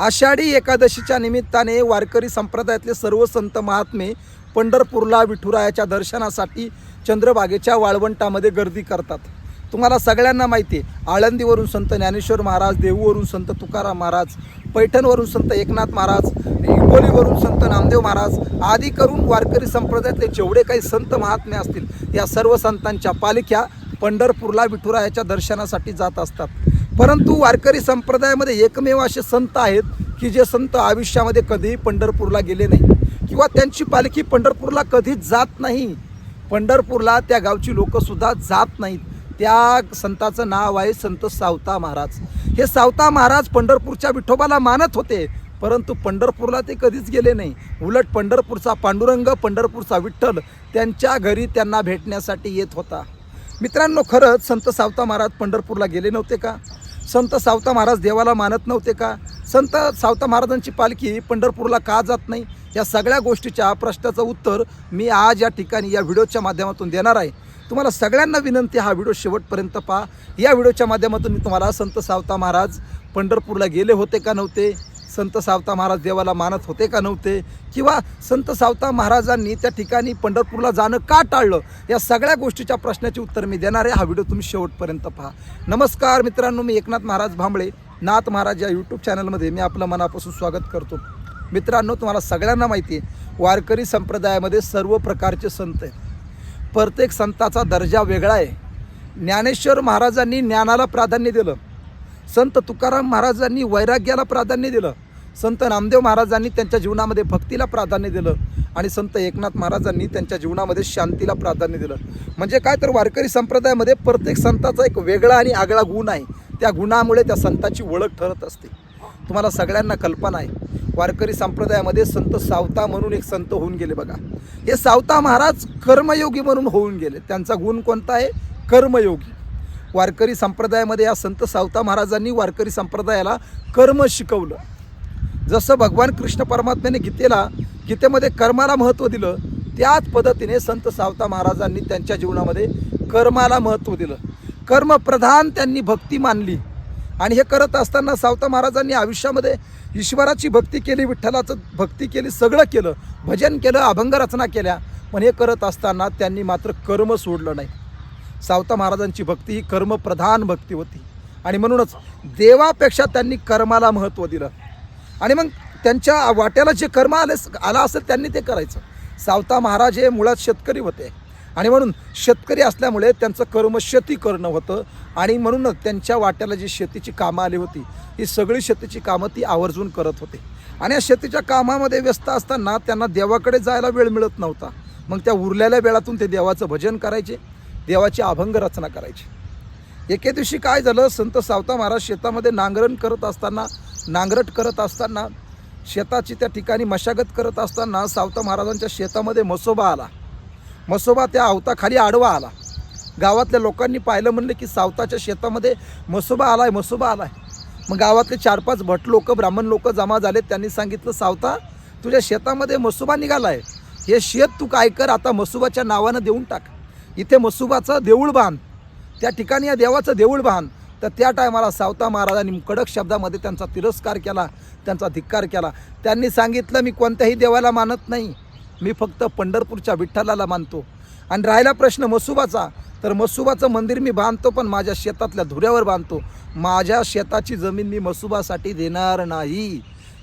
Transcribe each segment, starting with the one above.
आषाढी एकादशीच्या निमित्ताने वारकरी संप्रदायातले सर्व संत महात्मे पंढरपूरला विठुरायाच्या दर्शनासाठी चंद्रबागेच्या वाळवंटामध्ये गर्दी करतात. तुम्हाला सगळ्यांना माहिती आहे आळंदीवरून संत ज्ञानेश्वर महाराज देहूवरून संत तुकाराम महाराज पैठणवरून संत एकनाथ महाराज हिंगोलीवरून संत नामदेव महाराज आदी करून वारकरी संप्रदायातले जेवढे काही संत महात्मे असतील या सर्व संतांच्या पालख्या पंढरपूरला विठुरायाच्या दर्शनासाठी जात असतात. परंतु वारकरी संप्रदायामध्ये एकमेव असे संत आहेत की जे संत आयुष्यामध्ये कधीही पंढरपूरला गेले नाही. किंवा त्यांची पालखी पंढरपूरला कधीच जात नाही. पंढरपूरला त्या गावची लोकंसुद्धा जात नाहीत. त्या संताचं नाव आहे संत सावता महाराज. हे सावता महाराज पंढरपूरच्या विठोबाला मानत होते परंतु पंढरपूरला ते कधीच गेले नाही. उलट पंढरपूरचा पांडुरंग पंढरपूरचा विठ्ठल त्यांच्या घरी त्यांना भेटण्यासाठी येत होता. मित्रांनो खरंच संत सावता महाराज पंढरपूरला गेले नव्हते का? संत सावता महाराज देवाला मानत नव्हते का? संत सावता महाराजांची पालखी पंढरपूरला का जात नाही? या सगळ्या गोष्टीच्या प्रश्नाचं उत्तर मी आज या ठिकाणी या व्हिडिओच्या माध्यमातून देणार आहे. तुम्हाला सगळ्यांना विनंती हा व्हिडिओ शेवटपर्यंत पहा. या व्हिडिओच्या माध्यमातून मी तुम्हाला संत सावता महाराज पंढरपूरला गेले होते का नव्हते? संत सावता महाराज देवाला मानत होते का नव्हते? किंवा संत सावता महाराजांनी त्या ठिकाणी पंढरपूरला जाणं का टाळलं? या सगळ्या गोष्टीच्या प्रश्नाचे उत्तर मी देणार आहे. हा व्हिडिओ तुम्ही शेवटपर्यंत पहा. नमस्कार मित्रांनो मी एकनाथ महाराज भांबळे. नाथ महाराज या यूट्यूब चॅनलमध्ये मी आपलं मनापासून स्वागत करतो. मित्रांनो तुम्हाला सगळ्यांना माहिती आहे वारकरी संप्रदायामध्ये सर्व प्रकारचे संत आहेत. प्रत्येक संताचा दर्जा वेगळा आहे. ज्ञानेश्वर महाराजांनी ज्ञानाला प्राधान्य दिलं. संत तुकाराम महाराजांनी वैराग्याला प्राधान्य दिलं. संत नामदेव महाराजांनी त्यांच्या जीवनामध्ये भक्तीला प्राधान्य दिलं. आणि संत एकनाथ महाराजांनी त्यांच्या जीवनामध्ये शांतीला प्राधान्य दिलं. म्हणजे काय तर वारकरी संप्रदायामध्ये प्रत्येक संताचा एक वेगळा आणि आगळा गुण आहे. त्या गुणामुळे त्या संताची ओळख ठरत असते. तुम्हाला सगळ्यांना कल्पना आहे. वारकरी संप्रदायामध्ये संत सावता म्हणून एक संत होऊन गेले बघा. हे सावता महाराज कर्मयोगी म्हणून होऊन गेले. त्यांचा गुण कोणता आहे? कर्मयोगी. वारकरी संप्रदायामध्ये या संत सावता महाराजांनी वारकरी संप्रदायाला कर्म शिकवलं. जसं भगवान कृष्ण परमात्म्याने गीतेला गीतेमध्ये कर्माला महत्त्व दिलं त्याच पद्धतीने संत सावता महाराजांनी त्यांच्या जीवनामध्ये कर्माला महत्त्व दिलं. कर्मप्रधान त्यांनी भक्ती मानली. आणि हे करत असताना सावता महाराजांनी आयुष्यामध्ये ईश्वराची भक्ती केली विठ्ठलाचं भक्ती केली सगळं केलं भजन केलं अभंग रचना केल्या. पण हे करत असताना त्यांनी मात्र कर्म सोडलं नाही. सावता महाराजांची भक्ती ही कर्मप्रधान भक्ती होती. आणि म्हणूनच देवापेक्षा त्यांनी कर्माला महत्त्व दिलं. आणि मग त्यांच्या वाट्याला जे कर्म आले आला असेल त्यांनी ते करायचं. सावता महाराज हे मुळात शेतकरी होते. आणि म्हणून शेतकरी असल्यामुळे त्यांचं कर्म शेती करणं होतं. आणि म्हणूनच त्यांच्या वाट्याला जी शेतीची कामं आली होती ही सगळी शेतीची कामं ती आवर्जून करत होते. आणि या शेतीच्या कामामध्ये व्यस्त असताना त्यांना देवाकडे जायला वेळ मिळत नव्हता. मग त्या उरलेल्या वेळातून ते देवाचं भजन करायचे. देवाची अभंग रचना करायची. एके दिवशी काय झालं? संत सावता महाराज शेतामध्ये नांगरण करत असताना नांगरट करत असताना शेताची त्या ठिकाणी मशागत करत असताना सावता महाराजांच्या शेतामध्ये मसोबा आला. मसोबा त्या अवताखाली आडवा आला. गावातल्या लोकांनी पाहिलं म्हणलं की सावताच्या शेतामध्ये मसोबा आलाय मसोबा आलाय. मग गावातले चार पाच भट लोक ब्राह्मण लोक जमा झाले त्यांनी सांगितलं सावता तुझ्या शेतामध्ये मसोबा आहे हे शेत तू काय कर? आता मसोबाच्या नावानं देऊन टाक. इथे मसुबाचं देऊळ बांध त्या ठिकाणी या देवाचं देऊळ बांध तर त्या टायमाला सावता महाराजांनी कडक शब्दामध्ये त्यांचा तिरस्कार केला त्यांचा धिक्कार केला. त्यांनी सांगितलं मी कोणत्याही देवाला मानत नाही. मी फक्त पंढरपूरच्या विठ्ठलाला मानतो. आणि राहिला प्रश्न मसुबाचा. तर मसुबाचं मंदिर मी बांधतो पण माझ्या शेतातल्या धुऱ्यावर बांधतो. माझ्या शेताची जमीन मी मसुबासाठी देणार नाही.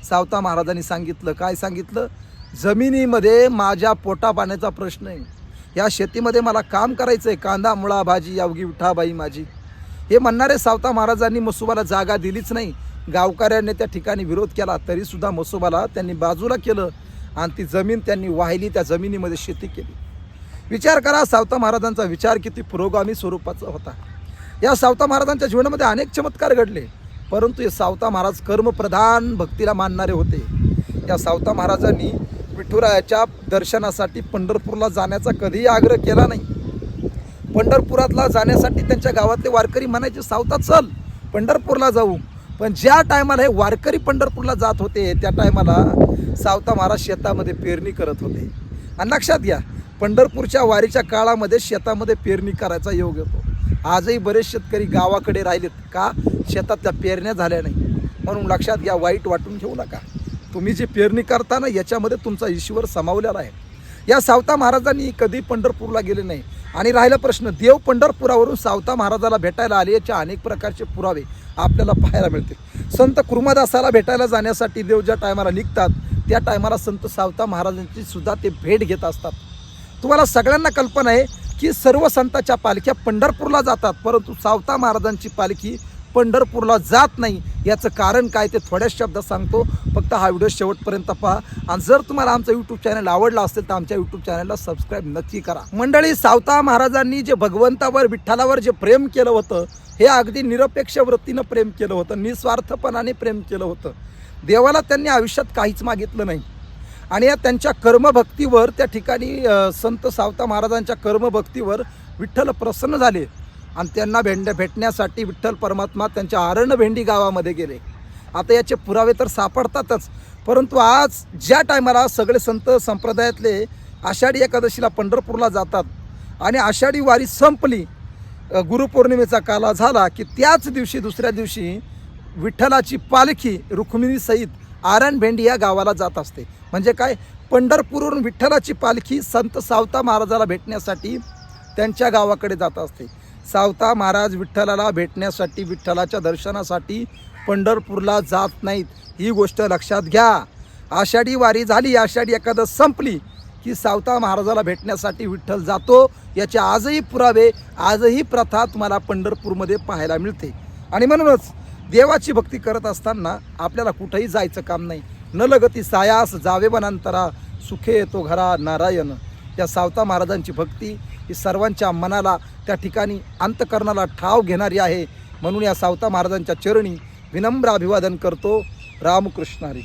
सावता महाराजांनी सांगितलं. काय सांगितलं? जमिनीमध्ये माझ्या पोटापाण्याचा प्रश्न आहे. या शेतीमध्ये मला काम करायचं आहे कांदा मुळा भाजी यावगी विठाबाई माझी. हे म्हणणारे सावता महाराजांनी मसुबाला जागा दिलीच नाही. गावकऱ्यांनी त्या ठिकाणी विरोध केला तरीसुद्धा मसुबाला त्यांनी बाजूला केलं आणि ती जमीन त्यांनी वाहिली त्या जमिनीमध्ये शेती केली. विचार करा सावता महाराजांचा विचार किती पुरोगामी स्वरूपाचा होता. या सावता महाराजांच्या जीवनामध्ये अनेक चमत्कार घडले परंतु हे सावता महाराज कर्मप्रधान भक्तीला मानणारे होते. या सावता महाराजांनी विठुरायाच्या दर्शनासाठी पंढरपूरला जाण्याचा कधीही आग्रह केला नाही. पंढरपुरातला जाण्यासाठी त्यांच्या गावातले वारकरी म्हणायचे सावता चल पंढरपूरला जाऊ. पण ज्या टायमाला हे वारकरी पंढरपूरला जात होते त्या टायमाला सावता महाराज शेतामध्ये पेरणी करत होते. आणि लक्षात घ्या पंढरपूरच्या वारीच्या काळामध्ये शेतामध्ये पेरणी करायचा योग येतो. आजही बरेच शेतकरी गावाकडे राहिलेत का? शेतात त्या पेरण्या झाल्या नाही म्हणून लक्षात घ्या वाईट वाटून घेऊ नका. तुम्ही जी पेरणी करता ना याच्यामध्ये तुमचा ईश्वर समावलेला आहे. या सावता महाराजांनी कधी पंढरपूरला गेले नाही. आणि राहिला प्रश्न देव पंढरपुरावरून सावता महाराजाला भेटायला आले याचे अनेक प्रकारचे पुरावे आपल्याला पाहायला मिळतील. संत कुर्मादासाला भेटायला जाण्यासाठी देव ज्या टायमाला निघतात त्या टायमाला संत सावता महाराजांची सुद्धा ते भेट घेत असतात. तुम्हाला सगळ्यांना कल्पना आहे की सर्व संतांच्या पालख्या पंढरपूरला जातात परंतु सावता महाराजांची पालखी पंढरपूरला जात नाही. याचं कारण काय ते थोड्याच शब्दात सांगतो. फक्त हा व्हिडिओ शेवटपर्यंत पहा. आणि जर तुम्हाला आमचा यूट्यूब चॅनल आवडला असेल तर आमच्या यूट्यूब चॅनलला सबस्क्राईब नक्की करा. मंडळी सावता महाराजांनी जे भगवंतावर विठ्ठलावर जे प्रेम केलं होतं हे अगदी निरपेक्ष वृत्तीनं प्रेम केलं होतं. निस्वार्थपणाने प्रेम केलं होतं. देवाला त्यांनी आयुष्यात काहीच मागितलं नाही. आणि या त्यांच्या कर्मभक्तीवर त्या ठिकाणी संत सावता महाराजांच्या कर्मभक्तीवर विठ्ठल प्रसन्न झाले. आणि त्यांना भेंड भेटण्यासाठी विठ्ठल परमात्मा त्यांच्या आरणभेंडी गावामध्ये गेले. आता याचे पुरावे तर सापडतातच परंतु आज ज्या टायमाला सगळे संत संप्रदायातले आषाढी एकादशीला पंढरपूरला जातात आणि आषाढी वारी संपली गुरुपौर्णिमेचा काला झाला की त्याच दिवशी दुसऱ्या दिवशी विठ्ठलाची पालखी रुक्मिणीसहित आरणभेंडी या गावाला जात असते. म्हणजे काय? पंढरपूरवरून विठ्ठलाची पालखी संत सावता महाराजाला भेटण्यासाठी त्यांच्या गावाकडे जात असते. सावता महाराज विठ्ठलाला भेटण्यासाठी विठ्ठलाच्या दर्शनासाठी पंढरपूरला जात नाहीत. ही गोष्ट लक्षात घ्या. आषाढी वारी झाली आषाढी एखादं संपली की सावता महाराजाला भेटण्यासाठी विठ्ठल जातो. याचे आजही पुरावे आजही प्रथा तुम्हाला पंढरपूरमध्ये पाहायला मिळते. आणि म्हणूनच देवाची भक्ती करत असताना आपल्याला कुठंही जायचं काम नाही. न लगती सायास जावे वनांतरा सुखे येतो घरा नारायण. या सावता महाराजांची भक्ती ही सर्वांच्या मनाला त्या ठिकाणी अंतकरणाला ठाव घेणारी आहे. म्हणून या सावता महाराजांच्या चरणी विनम्र अभिवादन करतो. रामकृष्णारी